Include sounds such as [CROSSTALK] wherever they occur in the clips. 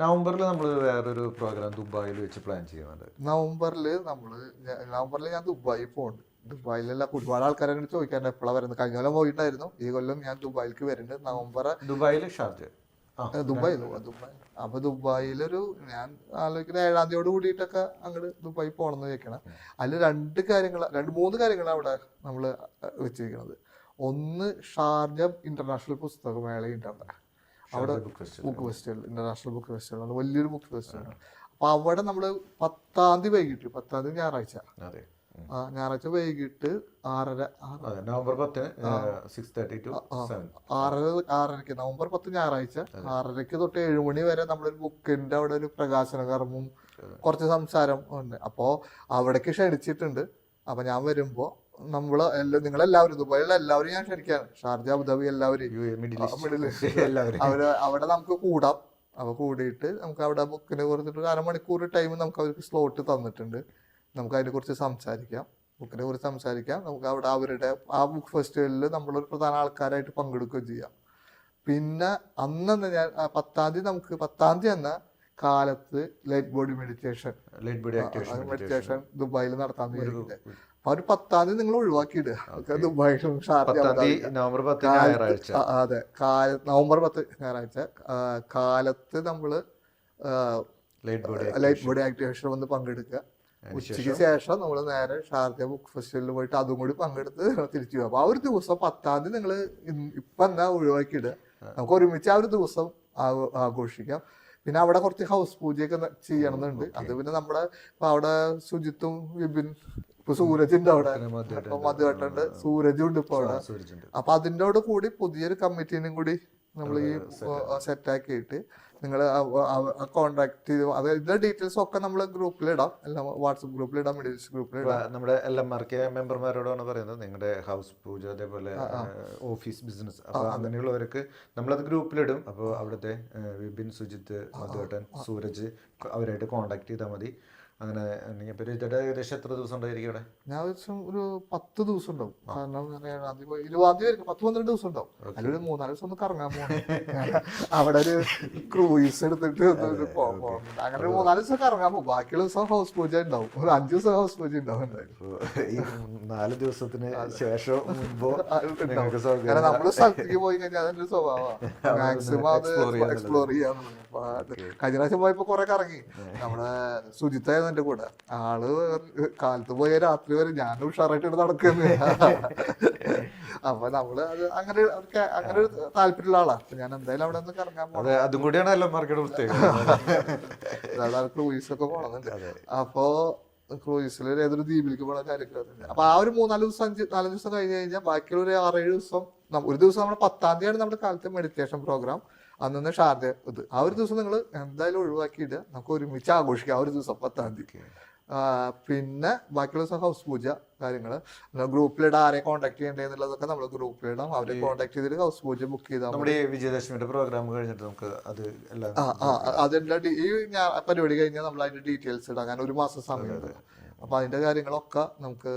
നവംബറിൽ നമ്മൾ വേറൊരു പ്രോഗ്രാം ദുബായിൽ വെച്ച് പ്ലാൻ ചെയ്യുന്നുണ്ട്. നവംബറിൽ നമ്മൾ നവംബറിൽ ഞാൻ ദുബായിൽ പോകുന്നുണ്ട് ദുബായിലെല്ലാം ഒരുപാട് ആൾക്കാരെ അങ്ങനെ ചോദിക്കാൻ എപ്പോഴാണ് വരുന്നത്? കഴിഞ്ഞ കൊല്ലം പോയിട്ടുണ്ടായിരുന്നു. ഈ കൊല്ലം ഞാൻ ദുബായിലേക്ക് വരുന്നുണ്ട്. നവംബർ ദുബായിൽ ഷാർജ്. ദുബായിൽ ദുബായ് അപ്പൊ ദുബായിലൊരു ഞാൻ ആലോചിക്കുന്ന ഏഴാം തീയതിയോട് കൂടിയിട്ടൊക്കെ അങ്ങോട്ട് ദുബായി പോകണമെന്ന് ചോദിക്കണം. അതിൽ രണ്ട് കാര്യങ്ങൾ രണ്ട് മൂന്ന് കാര്യങ്ങളാണ് അവിടെ നമ്മൾ വെച്ചിരിക്കുന്നത് ഒന്ന് ഷാർജ ഇന്റർനാഷണൽ പുസ്തകമേളയുണ്ട് അവിടെ അവിടെ book festival international book festival ആണ് വലിയൊരു ബുക്ക് ഫെസ്റ്റിവൽ അപ്പൊ അവിടെ നമ്മൾ പത്താം തീയതി വൈകിട്ട് പത്താം തീയതി ഞായറാഴ്ച. ഞായറാഴ്ച വൈകിട്ട് ആറര നവംബർ പത്ത് ആറര ആറരക്ക് നവംബർ പത്ത് ഞായറാഴ്ച ആറരക്ക് തൊട്ട് ഏഴുമണി വരെ നമ്മളൊരു ബുക്കിന്റെ അവിടെ ഒരു പ്രകാശന കർമ്മവും കുറച്ച് സംസാരം ഉണ്ട്. അപ്പോ അവിടേക്ക് ക്ഷണിച്ചിട്ടുണ്ട്. അപ്പൊ ഞാൻ വരുമ്പോ നമ്മൾ നിങ്ങളെല്ലാവരും ദുബായിലുള്ള എല്ലാവരും ഞാൻ ക്ഷണിക്കാണ് ഷാർജ അബുദാബി എല്ലാവരും [LAUGHS] അവർ അവിടെ നമുക്ക് കൂടാം. അപ്പൊ കൂടിയിട്ട് നമുക്ക് അവിടെ ബുക്കിനെ കുറിച്ചിട്ട് അരമണിക്കൂർ ടൈം നമുക്ക് അവർക്ക് സ്ലോട്ട് തന്നിട്ടുണ്ട്. നമുക്ക് അതിനെ കുറിച്ച് സംസാരിക്കാം. ബുക്കിനെ കുറിച്ച് സംസാരിക്കാം. നമുക്ക് അവിടെ അവരുടെ ആ ബുക്ക് ഫെസ്റ്റിവലിൽ നമ്മളൊരു പ്രധാന ആൾക്കാരായിട്ട് പങ്കെടുക്കുകയും ചെയ്യാം. പിന്നെ അന്നെന്ന് ഞാൻ പത്താം തീയതി നമുക്ക് പത്താം തീയതി എന്ന കാലത്ത് light body meditation. Light body meditation. ദുബായിൽ നടത്താൻ വേണ്ടിയിട്ട്. അപ്പൊ ഒരു പത്താം തീയതി നിങ്ങൾ ഒഴിവാക്കിയിടുക ദുബായിലും നവംബർ പത്ത് ഞായറാഴ്ച. അതെ. കാല നവംബർ പത്ത് ഞായറാഴ്ച. കാലത്ത് നമ്മൾ ലേറ്റ് ബോഡി ആക്ടിവേഷൻ വന്ന് പങ്കെടുക്കുക. ഉച്ചയ്ക്ക് ശേഷം? നമ്മൾ നേരെ ഷാർജ ബുക്ക് ഫെസ്റ്റിവലിൽ പോയിട്ട് അതും കൂടി പങ്കെടുത്ത് [LAUGHS] തിരിച്ചു പോകും അപ്പൊ ആ ഒരു ദിവസം പത്താം തീയതി നിങ്ങൾ ഇപ്പൊ എന്താ ഒഴിവാക്കിയിടുക നമുക്ക് ഒരുമിച്ച് ആ ഒരു ദിവസം ആഘോഷിക്കാം. പിന്നെ അവിടെ കുറച്ച് ഹൗസ് പൂജയൊക്കെ ചെയ്യണമെന്നുണ്ട് അത് പിന്നെ നമ്മുടെ അവിടെ ശുചിത്വം വിപിൻ ഇപ്പൊ സൂരജ് ഉണ്ട് അവിടെ മധുവേട്ടുണ്ട് സൂരജുണ്ട് സൂരജും ഉണ്ട് ഇപ്പൊ അവിടെ. അപ്പൊ അതിന്റെ കൂടി പുതിയൊരു കമ്മിറ്റീനും കൂടി നമ്മൾ ഈ സെറ്റ് ആക്കിയിട്ട് നിങ്ങൾ കോൺടാക്ട് ചെയ്ത് അത് ഇതിന്റെ ഡീറ്റെയിൽസ് ഒക്കെ നമ്മൾ ഗ്രൂപ്പിലിടാം എല്ലാം വാട്സപ്പ് ഗ്രൂപ്പിലിടാം ഇടാം ഗ്രൂപ്പിലിടാം നമ്മുടെ എൽ എം ആർ കെ മെമ്പർമാരോടാണ് പറയുന്നത്. നിങ്ങളുടെ ഹൗസ് പൂജ അതേപോലെ ഓഫീസ് ബിസിനസ് അപ്പൊ അങ്ങനെയുള്ളവർക്ക് നമ്മളത് ഗ്രൂപ്പിലിടും അപ്പോൾ അവിടുത്തെ വിപിൻ സുജിത്ത് മധുവേട്ടൻ സൂരജ് അവരായിട്ട് കോണ്ടാക്ട് ചെയ്താൽ മതി. അങ്ങനെ ഇപ്പൊ ഏകദേശം എത്ര ദിവസം ഉണ്ടായിരിക്കും ഇവിടെ ഞാൻ ഒരു പത്ത് ദിവസം ഉണ്ടാവും. കാരണം ആദ്യം ഇരുപതാം തീയതി പത്ത് പന്ത്രണ്ട് ദിവസം ഉണ്ടാവും. അതിലൊരു മൂന്നാൽ ദിവസം ഒന്ന് കറങ്ങാൻ പോകണം [LAUGHS] അവിടെ ഒരു ക്രൂയിസ് എടുത്തിട്ട് അങ്ങനെ ഒരു മൂന്നാൽ ദിവസം കറങ്ങാൻ പോകും ബാക്കിയുള്ള ദിവസം ഹൗസ് പൂജ ഉണ്ടാവും. ഒരു അഞ്ച് ദിവസം ഹൗസ് പൂജ ഉണ്ടാവും ഈ നാല് ദിവസത്തിന് ശേഷം മുൻപോ [LAUGHS] കാരണം നമ്മൾ സ്ഥലത്തേക്ക് പോയി കഴിഞ്ഞാൽ അതിന്റെ സ്വഭാവമാണ് [LAUGHS] മാക്സിമം അത്. എക്സ്പ്ലോർ ചെയ്യാൻ കഴിഞ്ഞ പ്രാവശ്യം പോയപ്പോ കുറെ കറങ്ങി. നമ്മുടെ ശുചിത്തായിരുന്നു എന്റെ കൂടെ. ആൾ കാലത്ത് പോയ രാത്രി വരെ ഞാൻ ഉഷാറായിട്ട് നടക്കുന്നു. അപ്പൊ നമ്മൾ അത് അങ്ങനെ അവർക്ക് അങ്ങനെ ഒരു താല്പര്യമുള്ള ആളാ. അപ്പൊ ഞാൻ എന്തായാലും അവിടെ നിന്ന് കറങ്ങാൻ പോകണം അതെ കൂടിയാണ് എല്ലാം മാർക്കറ്റ് പ്രത്യേകത ക്രൂയിസ് ഒക്കെ പോകണമെന്നുണ്ട് അപ്പോ ക്രൂയിസിൽ ഏതൊരു ദ്വീപിലേക്ക് പോകണ കാര്യങ്ങളൊക്കെ. അപ്പൊ ആ ഒരു മൂന്നാൽ ദിവസം അഞ്ച് നാലഞ്ച് ദിവസം കഴിഞ്ഞ് കഴിഞ്ഞാൽ ബാക്കിയുള്ള ഒരു ആറേഴ് ദിവസം ഒരു ദിവസം നമ്മുടെ പത്താം തീയതിയാണ് നമ്മുടെ കാലത്തെ മെഡിറ്റേഷൻ പ്രോഗ്രാം അന്നു ഷാർജ ഇത് ആ ഒരു ദിവസം നിങ്ങൾ എന്തായാലും ഒഴിവാക്കിയിട്ട് നമുക്ക് ഒരുമിച്ച് ആഘോഷിക്കാം ആ ഒരു ദിവസം പത്താം തീയതി. പിന്നെ ബാക്കിയുള്ള ദിവസം ഹൗസ് പൂജ കാര്യങ്ങൾ ഗ്രൂപ്പിലിടാൻ ആരെ കോൺടാക്ട് ചെയ്യേണ്ടതെന്നുള്ളതൊക്കെ നമ്മൾ ഗ്രൂപ്പിലിടാം. അവരെ കോൺടാക്ട് ചെയ്തിട്ട് ഹൗസ് പൂജ ബുക്ക് ചെയ്താൽ നമ്മുടെ വിജയദശമിയുടെ പ്രോഗ്രാം കഴിഞ്ഞിട്ട് നമുക്ക് അത് എല്ലാം ആ അതെല്ലാം ഈ ഞാൻ പരിപാടി കഴിഞ്ഞാൽ നമ്മൾ അതിന്റെ ഡീറ്റെയിൽസ് ഇടാം. കാരണം ഒരു മാസം സമയമുണ്ട് അപ്പൊ അതിന്റെ കാര്യങ്ങളൊക്കെ നമുക്ക്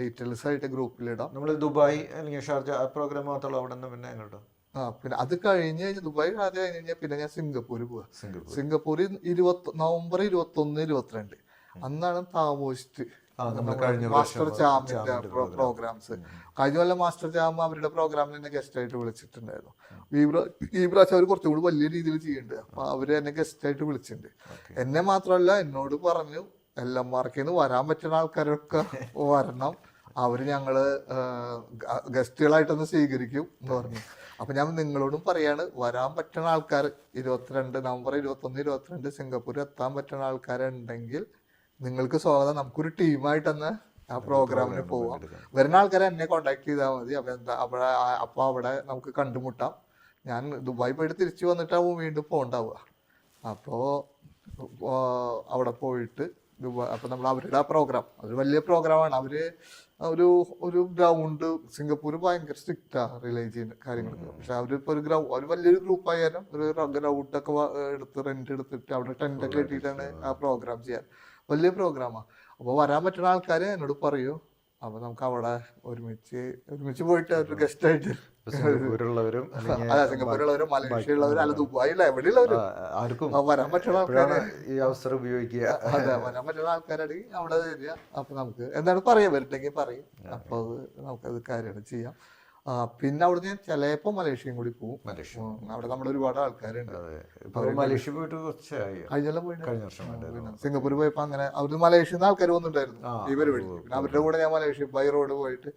ഡീറ്റെയിൽസ് ആയിട്ട് ഗ്രൂപ്പിലിടാം നമ്മൾ ദുബായ് അല്ലെങ്കിൽ ഷാർജ ആ പ്രോഗ്രാം മാത്രമല്ല അവിടെ നിന്ന് പിന്നെ എങ്ങോട്ടോ? ആ പിന്നെ അത് കഴിഞ്ഞ് കഴിഞ്ഞ് ദുബായ് ആദ്യം കഴിഞ്ഞ് കഴിഞ്ഞാൽ പിന്നെ ഞാൻ സിംഗപ്പൂർ പോവാ. സിംഗപ്പൂരിൽ ഇരുപത്തി നവംബർ ഇരുപത്തി ഒന്ന് ഇരുപത്തിരണ്ട് അന്നാണ് താമോസ്റ്റ്. Master ജാമിന്റെ programmes. കഴിഞ്ഞ കൊല്ലം മാസ്റ്റർ ജാം അവരുടെ പ്രോഗ്രാമിൽ എന്നെ ഗസ്റ്റ് ആയിട്ട് വിളിച്ചിട്ടുണ്ടായിരുന്നു. ഈ പ്ര- പ്രാവശ്യം അവർ കുറച്ചും കൂടി വലിയ രീതിയിൽ ചെയ്യുന്നുണ്ട് അപ്പൊ അവർ എന്നെ ഗസ്റ്റ് ആയിട്ട് വിളിച്ചിട്ടുണ്ട് എന്നെ മാത്രമല്ല എന്നോട് പറഞ്ഞു എല്ലാം മാർക്കിന്ന് വരാൻ പറ്റുന്ന ആൾക്കാരൊക്കെ വരണം. അവർ ഞങ്ങൾ ഗസ്റ്റുകളായിട്ടൊന്ന് സ്വീകരിക്കും എന്ന് പറഞ്ഞു. അപ്പൊ ഞാൻ നിങ്ങളോടും പറയാണ് വരാൻ പറ്റുന്ന ആൾക്കാർ ഇരുപത്തിരണ്ട് നവംബർ ഇരുപത്തൊന്ന് ഇരുപത്തിരണ്ട് സിംഗപ്പൂർ എത്താൻ പറ്റുന്ന ആൾക്കാരുണ്ടെങ്കിൽ നിങ്ങൾക്ക് സ്വാഗതം. നമുക്കൊരു ടീമായിട്ട് തന്നെ ആ പ്രോഗ്രാമിന് പോവാം. വരുന്ന ആൾക്കാരെ എന്നെ കോണ്ടാക്ട് ചെയ്താൽ മതി. അപ്പൊ എന്താ അവിടെ ആ- അപ്പൊ അവിടെ നമുക്ക് കണ്ടുമുട്ടാം. ഞാൻ ദുബായ് പോയിട്ട് തിരിച്ചു വന്നിട്ടാവും വീണ്ടും പോകണ്ടാവുക അപ്പോ അവിടെ പോയിട്ട് ദുബായ് അപ്പൊ നമ്മൾ അവരുടെ ആ പ്രോഗ്രാം അതൊരു വലിയ പ്രോഗ്രാമാണ് അവർ ഒരു ഒരു ഗ്രൗണ്ട് സിംഗപ്പൂർ ഭയങ്കര സ്ട്രിക്റ്റാ ചെയ്യുന്ന കാര്യങ്ങൾക്ക് പക്ഷെ അവരിപ്പോൾ ഒരു ഗ്രൗ ഒരു വലിയൊരു ഗ്രൂപ്പ് ആയാലും ഒരു ഗ്രൗണ്ടൊക്കെ എടുത്ത് റെന്റ് എടുത്തിട്ട് അവിടെ ടെന്റ് ഒക്കെ ഇട്ടിട്ടാണ് ആ. പ്രോഗ്രാം ചെയ്യാൻ വലിയ പ്രോഗ്രാമാണ് അപ്പോൾ വരാൻ പറ്റുന്ന ആൾക്കാർ എന്നോട് പറയൂ. അപ്പോൾ നമുക്ക് അവിടെ ഒരുമിച്ച് ഒരുമിച്ച് പോയിട്ട് ഒരു ഗസ്റ്റ് ആയിട്ട് ഇപ്പൊ സിംഗപ്പൂരുള്ളവരും [LAUGHS] അല്ലെങ്കിൽ അല്ല സിംഗപ്പൂരുള്ളവരും മലേഷ്യയുള്ളവരും അല്ല ദുബായില്ല എവിടെയുള്ളവരും? ആ, ആർക്കും വരാൻ പറ്റുന്ന ആൾക്കാരെ. ഈ അവസരം ഉപയോഗിക്കുക? അതെ വരാൻ പറ്റുന്ന ആൾക്കാരാണെങ്കിൽ അവിടെ വരിക. അപ്പൊ നമുക്ക് എന്താണ് പറയാ വരട്ടെങ്കിൽ പറയും. അപ്പൊ അത് നമുക്കത് കാര്യമായിട്ട് ചെയ്യാം. പിന്നെ അവിടെ ഞാൻ ചിലപ്പോ മലേഷ്യയും കൂടി പോകും അവിടെ നമ്മൾ ഒരുപാട് ആൾക്കാരുണ്ട്. മലേഷ്യ പോയിട്ട് കുറച്ചായി. കഴിഞ്ഞെല്ലാം പോയിട്ട് കഴിഞ്ഞ വർഷം വേണ്ടത് സിംഗപ്പൂർ പോയപ്പോ അങ്ങനെ അവിടുന്ന് മലേഷ്യയിൽ നിന്ന് ആൾക്കാർ വന്നിട്ടുണ്ടായിരുന്നു ഇവർ ഈ പരിപാടി. പിന്നെ അവരുടെ കൂടെ ഞാൻ മലേഷ്യ ബൈ റോഡ് പോയിട്ട്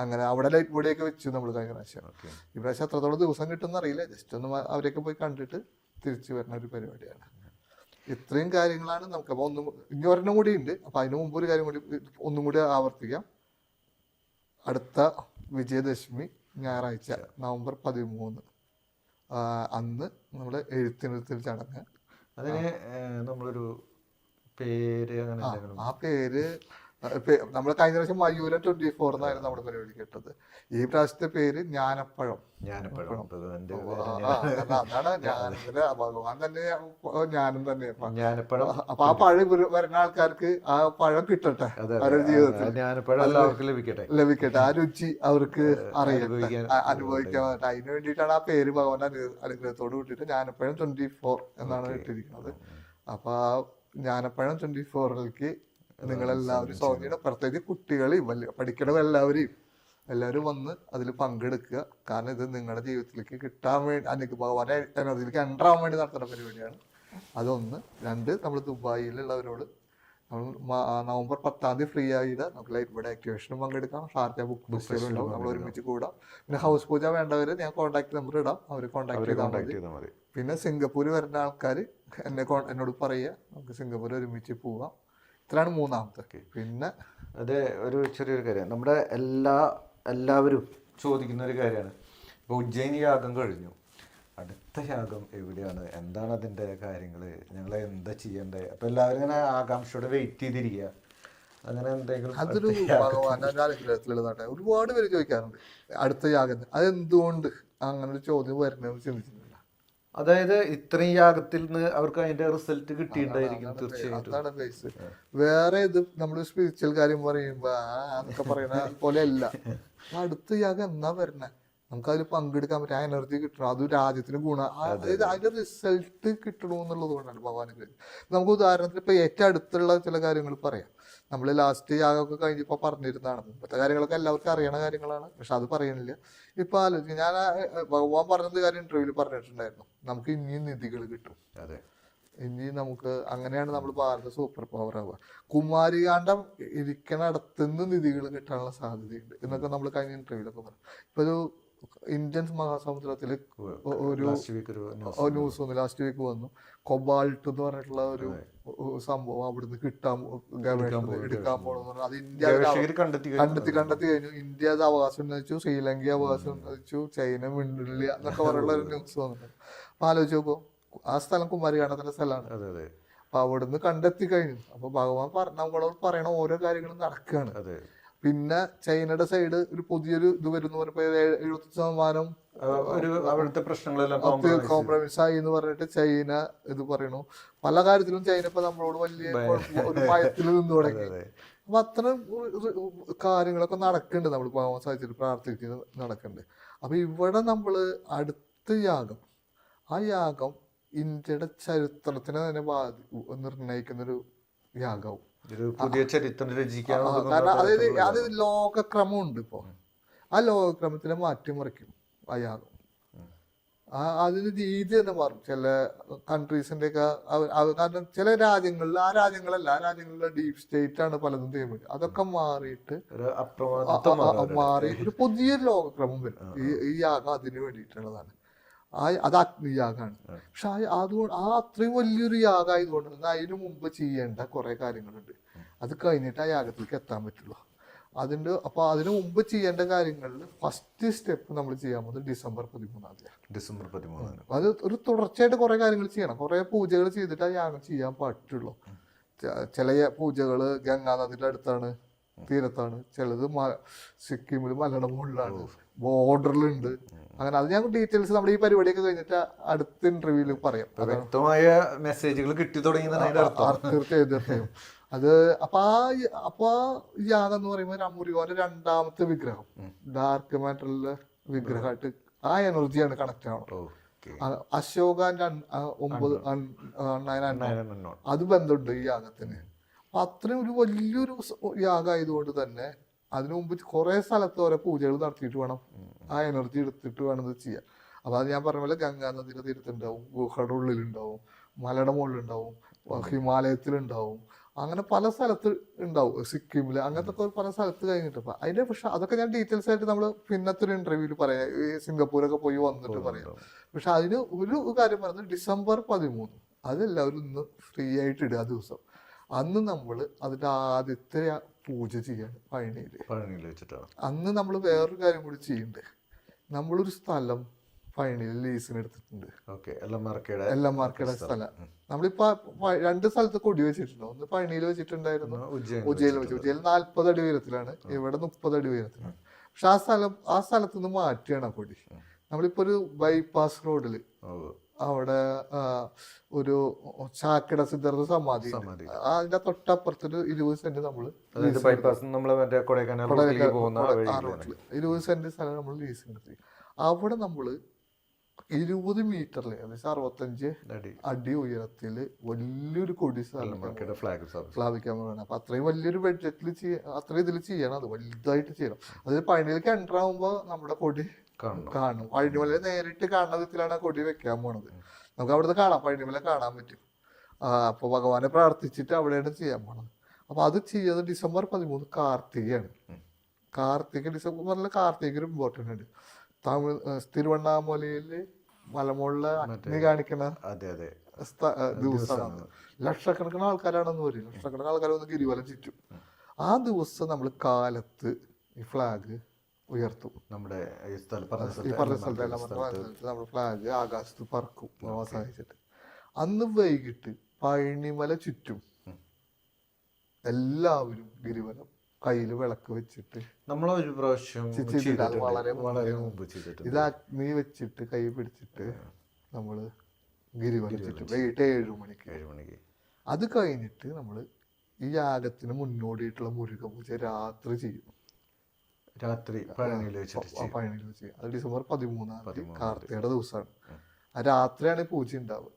അങ്ങനെ അവിടെ ലൈറ്റ് ബോഡിയൊക്കെ വെച്ചു നമ്മൾ കഴിഞ്ഞ പ്രാവശ്യം. ഇപ്രാവശ്യം എത്രത്തോളം ദിവസം കിട്ടുമെന്ന് അറിയില്ല. ജസ്റ്റ് ഒന്ന് അവരെയൊക്കെ പോയി കണ്ടിട്ട് തിരിച്ചു വരുന്ന ഒരു പരിപാടിയാണ്. ഇത്രയും കാര്യങ്ങളാണ് നമുക്ക് അപ്പോൾ ഒന്നും ഇനി ഒരെണ്ണം കൂടി ഉണ്ട്. അപ്പൊ അതിന് മുമ്പ് ഒരു കാര്യം കൂടി ഒന്നും കൂടി ആവർത്തിക്കാം. അടുത്ത വിജയദശമി ഞായറാഴ്ച നവംബർ പതിമൂന്ന്. അന്ന് നമ്മൾ എഴുത്തിനെഴുത്തിൽ ചടങ്ങ്. അതിന് നമ്മളൊരു പേര് അങ്ങനെ ആ പേര് നമ്മൾ കഴിഞ്ഞ പ്രാവശ്യം മയൂര ട്വന്റി ഫോർ എന്നായിരുന്നു നമ്മുടെ പരിപാടി കേട്ടത്. ഈ പ്രാവശ്യത്തെ പേര് ജ്ഞാനപ്പഴം. അതാണ് ജ്ഞാനത്തിന്റെ ഭഗവാൻ തന്നെ ജ്ഞാനം തന്നെ അപ്പൊ അപ്പൊ ആ പഴം വരുന്ന ആൾക്കാർക്ക് ആ പഴം കിട്ടട്ടെ അവരുടെ ജീവിതത്തിൽ. എല്ലാവർക്കും ലഭിക്കട്ടെ. ലഭിക്കട്ടെ. ആ രുചി അവർക്ക് അറിയട്ടെ. അനുഭവിക്കാൻ അതിന് വേണ്ടിയിട്ടാണ് ആ പേര് ഭഗവാൻ അനു- അനുഗ്രഹത്തോട് വിട്ടിട്ട് ജ്ഞാനപ്പഴം ട്വന്റി ഫോർ എന്നാണ് ഇട്ടിരിക്കുന്നത്. അപ്പൊ ആ ജ്ഞാനപ്പഴം ട്വന്റി ഫോറിലേക്ക് നിങ്ങളെല്ലാവരും സോണിയുടെ പ്രത്യേകിച്ച് കുട്ടികളെയും വലിയ പഠിക്കണ എല്ലാവരെയും എല്ലാവരും വന്ന് അതിൽ പങ്കെടുക്കുക. കാരണം ഇത് നിങ്ങളുടെ ജീവിതത്തിലേക്ക് കിട്ടാൻ വേണ്ടി അല്ലെങ്കിൽ ഭഗവാനെ അതിലേക്ക് എന്റർ ആവാൻ വേണ്ടി നടത്തുന്ന പരിപാടിയാണ്. അതൊന്ന്. രണ്ട് നമ്മൾ ദുബായിലുള്ളവരോട് നമ്മൾ നവംബർ പത്താം തീയതി ഫ്രീ ആയിട്ട് നമുക്ക് ലൈറ്റ് ബോർഡ് ആക്ടിവേഷനും പങ്കെടുക്കാം. ഷാർജ ബുക്ക് ഫെസ്റ്റിവൽ ഉണ്ടാവും നമ്മൾ ഒരുമിച്ച് കൂടാം. പിന്നെ ഹൗസ് പൂജ വേണ്ടവർ ഞാൻ കോൺടാക്ട് നമ്പർ ഇടാം. അവർ കോൺടാക്ട് ചെയ്താൽ മതി. പിന്നെ സിംഗപ്പൂർ വരുന്ന ആൾക്കാർ എന്നെ എന്നോട് പറയുക. നമുക്ക് സിംഗപ്പൂർ ഒരുമിച്ച് പോവാം. ഇത്രയാണ് മൂന്നാമത്തെ. പിന്നെ അതെ ഒരു ചെറിയൊരു കാര്യം. നമ്മുടെ എല്ലാ എല്ലാവരും ചോദിക്കുന്ന ഒരു കാര്യമാണ്. ഇപ്പോൾ ഉജ്ജയിനി യാഗം കഴിഞ്ഞു. അടുത്ത യാഗം എവിടെയാണ്? എന്താണ് അതിന്റെ കാര്യങ്ങൾ? ഞങ്ങൾ എന്താ ചെയ്യേണ്ടത്? അപ്പം എല്ലാവരും ഇങ്ങനെ ആകാംക്ഷയോടെ വെയിറ്റ് ചെയ്തിരിക്കുക. അങ്ങനെ എന്തെങ്കിലും അതൊരു ഭഗവാന്റെ അനുഗ്രഹത്തിലുള്ളതാട്ടെ ഒരുപാട് പേര് ചോദിക്കാറുണ്ട്. അടുത്ത യാഗം അതെന്തുകൊണ്ട്? അങ്ങനെ ഒരു ചോദ്യം വരണമെന്ന് ചിന്തിച്ചിട്ടില്ല അതായത് ഇത്രയും യാഗത്തിൽ നിന്ന് അവർക്ക് അതിന്റെ റിസൾട്ട് കിട്ടിയിട്ടുണ്ടായിരിക്കും തീർച്ചയായിട്ടും. വേറെ ഇത് നമ്മൾ സ്പിരിച്വൽ കാര്യം പറയുമ്പോ ആ എന്നൊക്കെ പറയുന്ന പോലെ അല്ല. അടുത്ത യാഗം എന്നാ വരണേ? നമുക്ക് അതിൽ പങ്കെടുക്കാൻ പറ്റും. ആ എനർജി കിട്ടണം. അത് രാജ്യത്തിന് ഗുണം അതായത് അതിന്റെ റിസൾട്ട് കിട്ടണമെന്നുള്ളത് കൊണ്ടാണ് ഭഗവാൻ നമുക്ക് ഉദാഹരണത്തിന് ഇപ്പൊ ഏറ്റവും അടുത്തുള്ള ചില കാര്യങ്ങൾ പറയാം. നമ്മൾ ലാസ്റ്റ് യാഗമൊക്കെ കഴിഞ്ഞപ്പോൾ പറഞ്ഞിരുന്നതാണ്. മുമ്പത്തെ കാര്യങ്ങളൊക്കെ എല്ലാവർക്കും അറിയണ കാര്യങ്ങളാണ്. പക്ഷെ അത് പറയണില്ല. ഇപ്പൊ ആലോചിക്കും. ഞാൻ ഭഗവാൻ പറഞ്ഞത് കാര്യം ഇന്റർവ്യൂവിൽ പറഞ്ഞിട്ടുണ്ടായിരുന്നു. നമുക്ക് ഇനിയും നിധികൾ കിട്ടും. അതെ. ഇനി നമുക്ക് അങ്ങനെയാണ് നമ്മൾ ഭാരത സൂപ്പർ പവർ ആവുക. കുമാരികാന്ഡം ഇരിക്കണടത്തുനിന്ന് നിധികൾ കിട്ടാനുള്ള സാധ്യതയുണ്ട്. എന്നൊക്കെ നമ്മൾ കഴിഞ്ഞ ഇന്റർവ്യൂലൊക്കെ പറഞ്ഞു. ഇപ്പൊ ഒരു ഇന്ത്യൻ മഹാസമുദ്രത്തിൽ ഒരു ന്യൂസ് വന്നു. ലാസ്റ്റ് വീക്ക് വന്നു. കൊബാൾട്ട് എന്ന് പറഞ്ഞിട്ടുള്ള ഒരു സംഭവം അവിടുന്ന് കിട്ടാൻ ഗവേഷണം എടുക്കാൻ പോകണം അത് ഇന്ത്യ കണ്ടെത്തി കഴിഞ്ഞു. കണ്ടെത്തി കണ്ടെത്തി കഴിഞ്ഞു. ഇന്ത്യ അത് അവകാശം ഉന്നയിച്ചു ശ്രീലങ്ക അവകാശം ഉന്നയിച്ചു ചൈന മിണ്ടില്ല എന്നൊക്കെ പറഞ്ഞുള്ള ഒരു ന്യൂസ് വന്നിട്ടുണ്ട്. അപ്പൊ ആലോചിച്ച് നോക്കൂ ആ സ്ഥലം കുമാരികാണ്ടത്തിന്റെ സ്ഥലമാണ്. അപ്പൊ അവിടുന്ന് കണ്ടെത്തി കഴിഞ്ഞു. അപ്പൊ ഭഗവാൻ പറഞ്ഞ നമ്മളോട് പറയണ ഓരോ കാര്യങ്ങളും നടക്കുകയാണ്. പിന്നെ ചൈനയുടെ സൈഡ് ഒരു പുതിയൊരു ഇത് വരുന്ന പറഞ്ഞപ്പോ എഴുപത്തി ശതമാനം ഒരു അവിടുത്തെ പ്രശ്നങ്ങളെല്ലാം കോംപ്രമൈസ് ആയി എന്ന് പറഞ്ഞിട്ട് ചൈന ഇത് പറയണു പല കാര്യത്തിലും ചൈന ഇപ്പൊ നമ്മളോട് വലിയ ഒരു ഭയത്തിൽ നിന്ന് തുടങ്ങി. അപ്പൊ അത്തരം കാര്യങ്ങളൊക്കെ നടക്കുന്നുണ്ട്. നമ്മൾ പാവം സാധിച്ചിട്ട് പ്രാർത്ഥിക്കുന്നത് നടക്കുന്നുണ്ട്. അപ്പൊ ഇവിടെ നമ്മൾ അടുത്ത യാഗം ആ യാഗം ഇന്ത്യയുടെ ചരിത്രത്തിനെ തന്നെ ബാധി നിർണയിക്കുന്ന ഒരു യാഗവും. പുതിയ ചരിത്രം രചിക്കാൻ കാരണം അതായത് അത് ലോകക്രമമുണ്ട് ഇപ്പോ. ആ ലോകക്രമത്തിനെ മാറ്റിമറിക്കും അയാൾ. ആ അതിന് രീതി തന്നെ മാറും ചില കൺട്രീസിന്റെ ഒക്കെ കാരണം ചില രാജ്യങ്ങളിൽ ആ രാജ്യങ്ങളല്ല ആ രാജ്യങ്ങളിലെ ഡീപ് സ്റ്റേറ്റ് ആണ് പലതും ചെയ്യുന്നത് അതൊക്കെ മാറിയിട്ട് മാറി ഒരു പുതിയ ലോകക്രമം വരും. ഈ ഈ യാഗം അതിന് വേണ്ടിയിട്ടുള്ളതാണ്. ആ അത് അഗ്നിയാഗാണ് പക്ഷെ ആ അതുകൊണ്ട് ആ അത്രയും വലിയൊരു യാഗമായതുകൊണ്ട് തന്നെ അതിന് മുമ്പ് ചെയ്യേണ്ട കുറേ കാര്യങ്ങളുണ്ട്. അത് കഴിഞ്ഞിട്ട് ആ യാഗത്തിലേക്ക് എത്താൻ പറ്റുള്ളൂ. അതിന്റെ അപ്പോൾ അതിനു മുമ്പ് ചെയ്യേണ്ട കാര്യങ്ങളിൽ ഫസ്റ്റ് സ്റ്റെപ്പ് നമ്മൾ ചെയ്യാൻ പോകുന്നത് ഡിസംബർ പതിമൂന്നാം തീയതി ഡിസംബർ പതിമൂന്നാം അത് ഒരു തുടർച്ചയായിട്ട് കുറേ കാര്യങ്ങൾ ചെയ്യണം. കുറേ പൂജകൾ ചെയ്തിട്ട് ആ യാഗം ചെയ്യാൻ പറ്റുള്ളൂ. ചില പൂജകൾ പൂജകൾ ഗംഗാനദിയുടെ അടുത്താണ്. തീരത്താണ്. ചിലത് സിക്കിമിൽ സിക്കിമിൽ മലയുടെ മുകളിലാണ്. ബോർഡറിലുണ്ട്. അങ്ങനെ അത് ഞാൻ ഡീറ്റെയിൽസ് നമ്മുടെ ഈ പരിപാടിയൊക്കെ കഴിഞ്ഞിട്ട് അടുത്ത ഇന്റർവ്യൂവിൽ പറയാം. വ്യക്തമായ മെസ്സേജുകൾ കിട്ടി തീർച്ചയായും അത് അപ്പൊ ആ അപ്പൊ ആ യാഗം എന്ന് പറയുമ്പോൾ മുരുകോന്റെ രണ്ടാമത്തെ വിഗ്രഹം. ഡാർക്ക് മാറ്ററിലെ വിഗ്രഹമായിട്ട് ആ എനർജിയാണ് കണക്ട് ആവണം ഓക്കെ ആ, അശോകാന്റെ ഒമ്പത് അത് ബന്ധമുണ്ട് ഈ യാഗത്തിന്. അപ്പൊ അത്രയും ഒരു വലിയൊരു യാഗമായതുകൊണ്ട് തന്നെ അതിനു മുമ്പ് കുറേ സ്ഥലത്ത് ഓരോ പൂജകൾ നടത്തിയിട്ട് വേണം. ആ എനർജി എടുത്തിട്ട് വേണം ഇത് ചെയ്യാൻ. അപ്പൊ അത് ഞാൻ പറഞ്ഞ പോലെ ഗംഗാ നദിയുടെ തീരത്തുണ്ടാവും ഗുഹയുടെ ഉള്ളിലുണ്ടാവും മലയുടെ മുകളിലുണ്ടാവും ഹിമാലയത്തിലുണ്ടാവും അങ്ങനെ പല സ്ഥലത്ത് ഉണ്ടാവും. സിക്കിമിൽ അങ്ങനത്തെ ഒക്കെ പല സ്ഥലത്ത് കഴിഞ്ഞിട്ട്. അപ്പൊ അതിന്റെ പക്ഷെ അതൊക്കെ ഞാൻ ഡീറ്റെയിൽസ് ആയിട്ട് നമ്മൾ പിന്നത്തെ ഒരു ഇന്റർവ്യൂവിൽ പറയാം. ഈ സിംഗപ്പൂരൊക്കെ പോയി വന്നിട്ട് പറയാം. പക്ഷെ അതിന് ഒരു കാര്യം പറയുന്നത് ഡിസംബർ പതിമൂന്ന്. അതെല്ലാവരും ഇന്ന് ഫ്രീ ആയിട്ട് ഇടുക ആ ദിവസം. അന്ന് നമ്മൾ അതിന്റെ ആദ്യത്തെ പൂജ ചെയ്യാണ് പഴനിയിൽ. പഴനിയിൽ വെച്ചിട്ടാണ്. അന്ന് നമ്മൾ വേറൊരു കാര്യം കൂടി ചെയ്യണ്ടേ? നമ്മളൊരു സ്ഥലം പഴനിയിൽ ലീസിന് എടുത്തിട്ടുണ്ട്. എല്ലാം മാർക്കയുടെ സ്ഥലം. നമ്മളിപ്പോ രണ്ട് സ്ഥലത്ത് കൊടി വെച്ചിട്ടുണ്ട്. ഒന്ന് പഴനിയിൽ വെച്ചിട്ടുണ്ടായിരുന്നു. ഉജ്ജയിൽ വെച്ചു. ഉജ്ജയിൽ നാല്പത് അടി ഉയരത്തിലാണ്. ഇവിടെ മുപ്പത് അടി ഉയരത്തിലാണ്. പക്ഷെ ആ സ്ഥലം ആ സ്ഥലത്ത് നിന്ന് മാറ്റിയാണ് ആ കൊടി. നമ്മളിപ്പോ ഒരു ബൈപ്പാസ് റോഡിൽ അവിടെ ഒരു ചാക്കട സിദ്ധാർത്ഥ സമാധി അതിന്റെ തൊട്ടപ്പുറത്തൊരു ഇരുപത് സെന്റ് നമ്മൾ ഇരുപത് സെന്റ് സ്ഥലം നമ്മൾ ലീസിന് എടുത്തി അവിടെ നമ്മൾ ഇരുപത് മീറ്ററിൽ ഏകദേശം അറുപത്തഞ്ച് അടി. ഉയരത്തിൽ ഉയരത്തിൽ വലിയൊരു കൊടി വേണം അപ്പൊ അത്രയും വലിയൊരു ബഡ്ജറ്റിൽ അത്രയും ഇതിൽ ചെയ്യണം. അത് വലുതായിട്ട് ചെയ്യണം. അതിൽ പഴനിയിലേക്ക് എന്റർ ആകുമ്പോൾ നമ്മുടെ കൊടി കാണും. പഴനിമല നേരിട്ട് കാണുന്ന വിധത്തിലാണ് കൊടി വെക്കാൻ പോണത്. നമുക്ക് അവിടുന്ന് കാണാം. പഴനിമല കാണാൻ പറ്റും. അപ്പൊ ഭഗവാനെ പ്രാർത്ഥിച്ചിട്ട് അവിടെയാണ് ചെയ്യാൻ പോണത്. അപ്പൊ അത് ചെയ്യുന്നത് ഡിസംബർ പതിമൂന്ന് കാർത്തികയാണ്. കാർത്തിക ഡിസംബറിൽ കാർത്തിക ഒരു ഇമ്പോർട്ടന്റ് ഉണ്ട്. തമിഴ് തിരുവണ്ണാമലയിൽ മലമുള്ള മലമുകളിലെ അഗ്നി കാണിക്കണ ദിവസമാണ്. ലക്ഷക്കണക്കിന് ആൾക്കാരാണെന്ന് പറയും. ലക്ഷക്കണക്കിന് ആൾക്കാർ വന്ന് ഗിരിവലം ചുറ്റും. ആ ദിവസം നമ്മൾ കാലത്ത് ഈ ഫ്ലാഗ് ഉയർത്തും. നമ്മുടെ ഈ പറഞ്ഞ സ്ഥലത്ത് പറഞ്ഞ ഫ്ലാഗ് ആകാശത്ത് പറക്കും. അവസാനിച്ചിട്ട് അന്ന് വൈകിട്ട് പഴനിമല ചുറ്റും എല്ലാവരും ഗിരിവലം കയ്യിൽ വിളക്ക് വെച്ചിട്ട് നമ്മൾ ഒരു പ്രാവശ്യം. വളരെ വളരെ മുമ്പ് ചെയ്തിട്ട് ഇത് അഗ്നി വെച്ചിട്ട് കൈ പിടിച്ചിട്ട് നമ്മൾ ഗിരിവലം ചുറ്റും. വൈകിട്ട് ഏഴു മണിക്ക്. ഏഴ് മണിക്ക്. അത് കഴിഞ്ഞിട്ട് നമ്മൾ ഈ യാഗത്തിന് മുന്നോടിയിട്ടുള്ള മുരുക പൂജ രാത്രി ചെയ്യും. രാത്രി പഴനിയിൽ വെച്ചിട്ട് ആ പഴനിയിൽ വെച്ച്. അത് ഡിസംബർ പതിമൂന്നാം തീയതി കാർത്തിയുടെ കാർത്തികയുടെ ദിവസമാണ്. ആ. രാത്രിയാണ് ഈ പൂജ ഉണ്ടാവുക.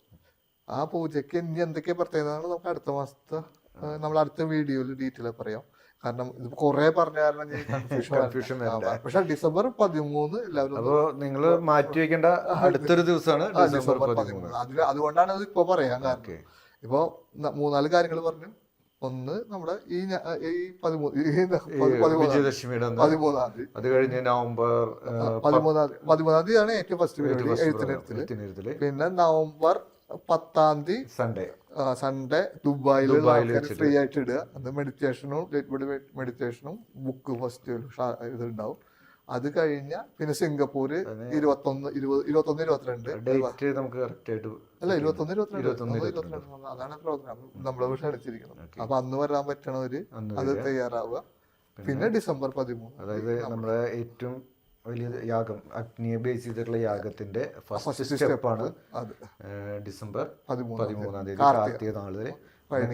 ആ പൂജയ്ക്ക് ഇനി എന്തൊക്കെ പ്രത്യേകതയാണ് നമുക്ക് അടുത്ത മാസത്തെ നമ്മൾ അടുത്ത വീഡിയോയിൽ ഡീറ്റെയിൽ പറയാം. കാരണം ഇത് കുറെ പറഞ്ഞ കാരണം കൺഫ്യൂഷൻ വരണ്ട. പക്ഷെ ഡിസംബർ പതിമൂന്ന് എല്ലാവരും അപ്പോ നിങ്ങൾ മാറ്റി വെക്കേണ്ട അടുത്തൊരു ദിവസമാണ് ഡിസംബർ പതിമൂന്ന്. പതിമൂന്ന്. അതുകൊണ്ടാണ് അത് ഇപ്പൊ പറയാൻ കാരണം. ഇപ്പൊ മൂന്നാൽ കാര്യങ്ങൾ പറഞ്ഞു. ഒന്ന് നമ്മുടെ ഈ ഈ വിജയദശമിയുടെ പതിമൂന്നാം തീയതി. അത് കഴിഞ്ഞ് നവംബർ പതിമൂന്നാം തീയതി. പതിമൂന്നാം തീയതിയാണ് ഏറ്റവും ഫസ്റ്റ് പരിപാടി എഴുത്തിനെഴുത്തിൽ പിന്നെ നവംബർ പത്താം തീയതി സൺഡേ സൺഡേ ദുബായിലുള്ള ദുബായിൽ ഫ്രീ ആയിട്ട് ഇടുക. അന്ന് മെഡിറ്റേഷനും മെഡിറ്റേഷനും ബുക്ക് ഫസ്റ്റ് ഇതുണ്ടാവും അത് കഴിഞ്ഞ പിന്നെ സിംഗപ്പൂർ ഇരുപത്തൊന്ന് ഇരുപത് ഇരുപത്തൊന്ന് ഇരുപത്തിരണ്ട് നമുക്ക് കറക്റ്റ് ആയിട്ട് അല്ല ഇരുപത്തൊന്ന് ഇരുപത്തിരണ്ട്. അതാണ് പ്രോഗ്രാം നമ്മളെ ക്ഷണിച്ചിരിക്കുന്നത് അപ്പൊ അന്ന് വരാൻ പറ്റണവര് അത് തയ്യാറാവുക. പിന്നെ ഡിസംബർ പതിമൂന്ന്. അതായത് നമ്മുടെ ഏറ്റവും വലിയ യാഗം അഗ്നിയെ ബേസ് ചെയ്തിട്ടുള്ള യാഗത്തിന്റെ ഫസ്റ്റ് സ്റ്റെപ്പാണ് ഡിസംബർ പതിമൂന്നാം തീയതി. കാർത്തിക. നാളിൽ.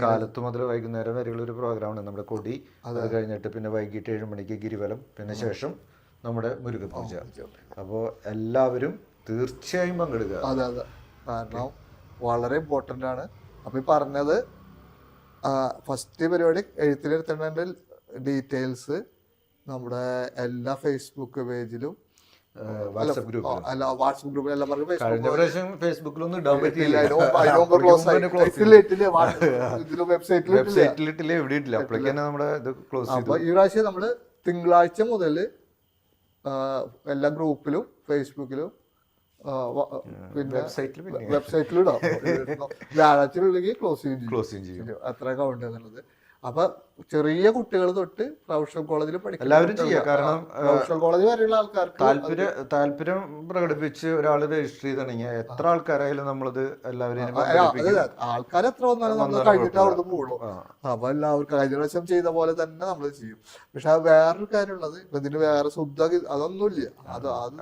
കാലത്ത് മുതൽ വൈകുന്നേരം വരെയുള്ള ഒരു പ്രോഗ്രാമാണ് നമ്മുടെ കൊടി. അത്. കഴിഞ്ഞിട്ട് പിന്നെ വൈകിട്ട് ഏഴ് മണിക്ക് ഗിരിവലം. പിന്നെ ശേഷം നമ്മുടെ മുരുക പൂജ. അപ്പോൾ എല്ലാവരും തീർച്ചയായും പങ്കെടുക്കുക അതെ അതെ. കാരണം വളരെ ഇമ്പോർട്ടന്റ് ആണ്. അപ്പൊ ഈ പറഞ്ഞത് ഫസ്റ്റ് പരിപാടി എഴുത്തിലെടുത്തേണ്ട ഡീറ്റെയിൽസ് നമ്മുടെ എല്ലാ ഫേസ്ബുക്ക് പേജിലും വാട്സപ്പ് ഗ്രൂപ്പ് അല്ല വാട്സപ്പ് ഗ്രൂപ്പിൽ എല്ലാം പറഞ്ഞു ഫേസ്ബുക്ക് കഴിഞ്ഞ പ്രാവശ്യം ഫേസ്ബുക്കിലൊന്നും ഇടാൻ പറ്റിയില്ല. ഇതിലും വെബ്സൈറ്റിൽ എവിടെ ഇട്ടില്ല. അപ്പോഴേക്ക് നമ്മുടെ ഇത് ക്ലോസ് ചെയ്തു. അപ്പൊ ഈ പ്രാവശ്യം നമ്മൾ തിങ്കളാഴ്ച മുതൽ എല്ലാ ഗ്രൂപ്പിലും ഫേസ്ബുക്കിലും പിന്നെ വെബ്സൈറ്റിൽ വെബ്സൈറ്റിലും ഇടാം. [LAUGHS] വ്യാഴാഴ്ചയിലുണ്ടെങ്കിൽ ക്ലോസ് ചെയ്യും ചെയ്യും. ക്ലോസ് ചെയ്യും. അത്ര കൗണ്ട് എന്നുള്ളത് അപ്പൊ ചെറിയ കുട്ടികൾ തൊട്ട് പ്രൊഫഷണൽ കോളേജിൽ പഠിക്കും എല്ലാവരും ചെയ്യാം. ചെയ്യുക കാരണം പ്രൊഫഷണൽ കോളേജ് വരെയുള്ള ആൾക്കാർക്ക് താല്പര്യം താല്പര്യം പ്രകടിപ്പിച്ച് ഒരാൾ രജിസ്റ്റർ ചെയ്തിട്ടുണ്ടെങ്കിൽ എത്ര ആൾക്കാരായാലും നമ്മളത് എല്ലാവരെയും ആൾക്കാർ എത്ര വന്നാലും നമ്മൾ കഴിഞ്ഞിട്ട് അവിടെ പോകുള്ളൂ അപ്പൊ എല്ലാവർക്കും കഴിഞ്ഞ പ്രാവശ്യം ചെയ്ത പോലെ തന്നെ നമ്മൾ ചെയ്യും. പക്ഷെ അത് വേറൊരു കാര്യമുള്ളത് ഇപ്പൊ ഇതിന് വേറെ ശുദ്ധ അതൊന്നുമില്ല. അത് അത്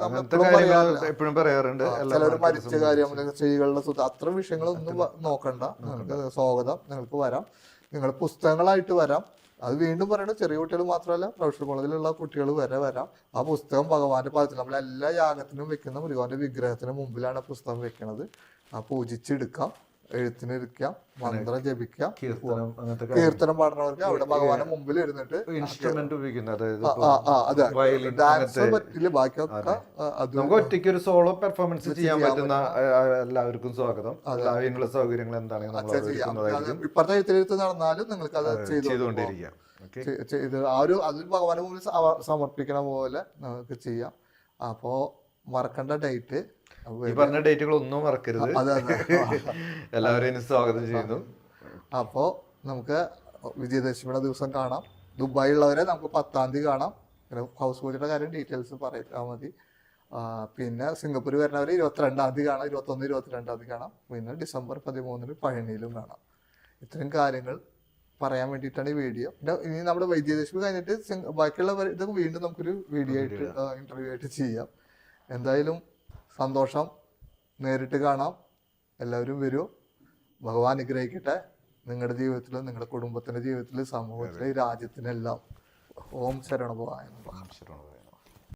എപ്പോഴും പറയാറുണ്ട്. ചിലർ മരിച്ച കാര്യം സ്ത്രീകളുടെ സുഖ അത്ര വിഷയങ്ങളൊന്നും നോക്കണ്ട. നിങ്ങൾക്ക് സ്വാഗതം. നിങ്ങൾക്ക് വരാം. നിങ്ങൾ പുസ്തകങ്ങളായിട്ട് വരാം. അത് വീണ്ടും പറയുന്നത് ചെറിയ കുട്ടികൾ മാത്രമല്ല പ്രൊഫഷണൽ കോളേജിലുള്ള കുട്ടികൾ വരെ വരാം. ആ പുസ്തകം ഭഗവാന്റെ പാദത്തിൽ നമ്മൾ എല്ലാ യാഗത്തിനും വെക്കുന്ന മുരുകാന്റെ വിഗ്രഹത്തിന് മുമ്പിലാണ് പുസ്തകം വെക്കുന്നത് ആ പൂജിച്ചെടുക്കാം എഴുത്തിനിരിക്കാം മന്ത്രം ജപിക്കാം കീർത്തനം കീർത്തനം പാടുന്നവർക്ക് അവിടെ ഭഗവാന്റെ മുമ്പിൽ ഇരുന്നിട്ട് ഇൻസ്ട്രുമെന്റ് ഉപയോഗിക്കുന്നത് ഡാൻസ് പറ്റില്ല ബാക്കിയൊക്കെ ആ, നമുക്ക് ഒറ്റയ്ക്ക് ഒരു സോളോ പെർഫോമൻസ് ചെയ്യാൻ പറ്റുന്ന എല്ലാവർക്കും സ്വാഗതം. അതിനുള്ള സൗകര്യങ്ങൾ എന്താണ് ഇപ്പുറത്തെ എഴുത്തിലെഴുത്ത് നടന്നാലും നിങ്ങൾക്ക് അത് ചെയ്തു ചെയ്തുകൊണ്ടിരിക്കാം ചെയ്ത് ആ ഒരു അതിൽ ഭഗവാന്റെ മുമ്പിൽ സമർപ്പിക്കണ പോലെ നമുക്ക് ചെയ്യാം. അപ്പോ മറക്കേണ്ട ഡേറ്റ്. ഈ പറഞ്ഞ ഡേറ്റുകൾ ഒന്നും മറക്കരുത് [LAUGHS] എല്ലാവരെയും സ്വാഗതം ചെയ്യുന്നു. അപ്പോ നമുക്ക് വിജയദശമിയുടെ ദിവസം കാണാം. ദുബായിലുള്ളവരെ ഉള്ളവരെ നമുക്ക് പത്താം തീയതി കാണാം. ഹൗസ് ബോട്ടിന്റെ കാര്യം ഡീറ്റെയിൽസ് പറയിച്ചാൽ മതി. പിന്നെ സിംഗപ്പൂർ വരുന്നവർ ഇരുപത്തിരണ്ടാം തീയതി കാണാം. ഇരുപത്തൊന്ന് ഇരുപത്തിരണ്ടാം തീയതി കാണാം. പിന്നെ ഡിസംബർ പതിമൂന്നിന് പഴനിയിലും കാണാം. ഇത്രയും കാര്യങ്ങൾ പറയാൻ വേണ്ടിയിട്ടാണ് ഈ വീഡിയോ. പിന്നെ ഇനി നമ്മുടെ വൈദ്യദശമി കഴിഞ്ഞിട്ട് ബാക്കിയുള്ളവർ ബാക്കിയുള്ള ഇതൊക്കെ വീണ്ടും നമുക്കൊരു വീഡിയോ ആയിട്ട് ഇന്റർവ്യൂ ആയിട്ട് ചെയ്യാം. എന്തായാലും സന്തോഷം. നേരിട്ട് കാണാം. എല്ലാവരും വരൂ. ഭഗവാൻ അനുഗ്രഹിക്കട്ടെ. നിങ്ങളുടെ ജീവിതത്തിലും നിങ്ങളുടെ കുടുംബത്തിന്റെ ജീവിതത്തിലും സമൂഹത്തിലെ രാജ്യത്തിനെല്ലാം. ഓം ശരണഭവായ ശരണഭവ